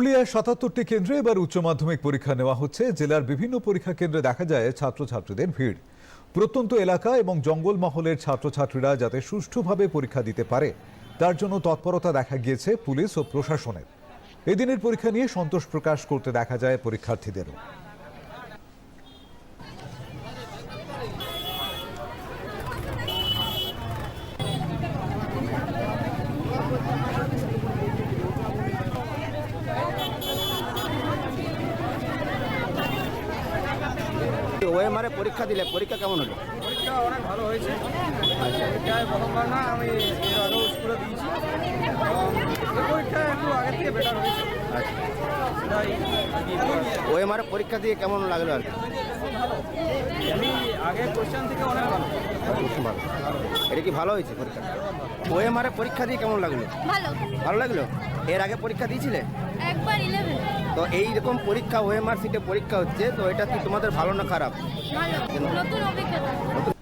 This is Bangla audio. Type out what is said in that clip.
পুরুলিয়ার সাতাত্তরটি কেন্দ্রে এবার উচ্চ মাধ্যমিক পরীক্ষা নেওয়া হচ্ছে। জেলার বিভিন্ন পরীক্ষা কেন্দ্রে দেখা যায় ছাত্রছাত্রীদের ভিড়। প্রত্যন্ত এলাকা এবং জঙ্গলমহলের ছাত্রছাত্রীরা যাতে সুষ্ঠুভাবে পরীক্ষা দিতে পারে, তার জন্য তৎপরতা দেখা গিয়েছে পুলিশ ও প্রশাসনের। এদিনের পরীক্ষা নিয়ে সন্তোষ প্রকাশ করতে দেখা যায় পরীক্ষার্থীদেরও। ওএমআরে পরীক্ষা দিলে পরীক্ষা কেমন হলো? পরীক্ষা অনেক ভালো হয়েছে। পরীক্ষায় প্রথমবার না আমি এর আগেও স্কুলে দিয়েছি। এবং পরীক্ষা একটু আগের থেকে বেটার হয়েছে। আচ্ছা। ওএমআরে পরীক্ষা দিয়ে কেমন লাগল আর কি? আমি আগের কোশ্চেন থেকে অনেক ভালো। ভালো। এটা কি ভালো হয়েছে পরীক্ষা? ওএমআরে পরীক্ষা দিয়ে কেমন লাগল? ভালো। ভালো লাগল? এর আগে পরীক্ষা দিয়েছিলে? একবার ইলেভেন তো এই রকম পরীক্ষা ওএমআর সিটে পরীক্ষা হচ্ছে, তো এটা কি তোমাদের ভালো না খারাপ? নতুন অভিজ্ঞতা।